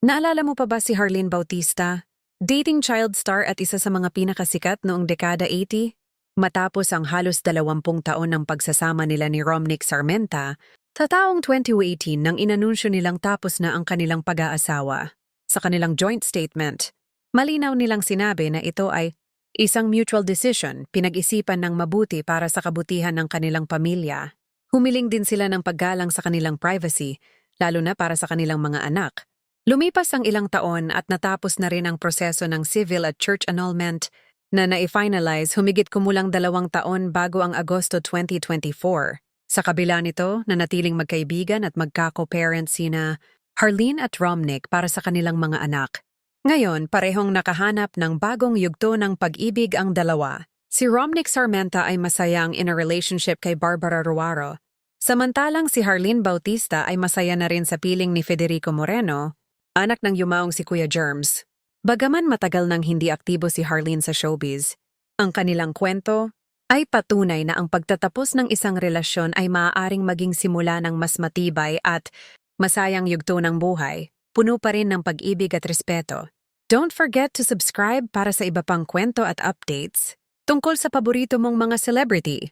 Naalala mo pa ba si Harleen Bautista? Dating child star at isa sa mga pinakasikat noong dekada 80? Matapos ang halos dalawampung taon ng pagsasama nila ni Romnick Sarmenta, sa taong 2018 nang inanunsyo nilang tapos na ang kanilang pag-aasawa. Sa kanilang joint statement, malinaw nilang sinabi na ito ay isang mutual decision pinag-isipan ng mabuti para sa kabutihan ng kanilang pamilya. Humiling din sila ng paggalang sa kanilang privacy, lalo na para sa kanilang mga anak. Lumipas ang ilang taon at natapos na rin ang proseso ng civil at church annulment na na-finalize humigit kumulang dalawang taon bago ang Agosto 2024. Sa kabila nito, nanatiling magkaibigan at magkako-parent sina Harleen at Romnick para sa kanilang mga anak. Ngayon, parehong nakahanap ng bagong yugto ng pag-ibig ang dalawa. Si Romnick Sarmenta ay masayang in a relationship kay Barbara Ruaro. Samantalang si Harleen Bautista ay masaya na rin sa piling ni Federico Moreno, anak ng yumaong si Kuya Germs. Bagaman matagal nang hindi aktibo si Harleen sa showbiz, ang kanilang kwento ay patunay na ang pagtatapos ng isang relasyon ay maaaring maging simula ng mas matibay at masayang yugto ng buhay, puno pa rin ng pag-ibig at respeto. Don't forget to subscribe para sa iba pang kwento at updates tungkol sa paborito mong mga celebrity.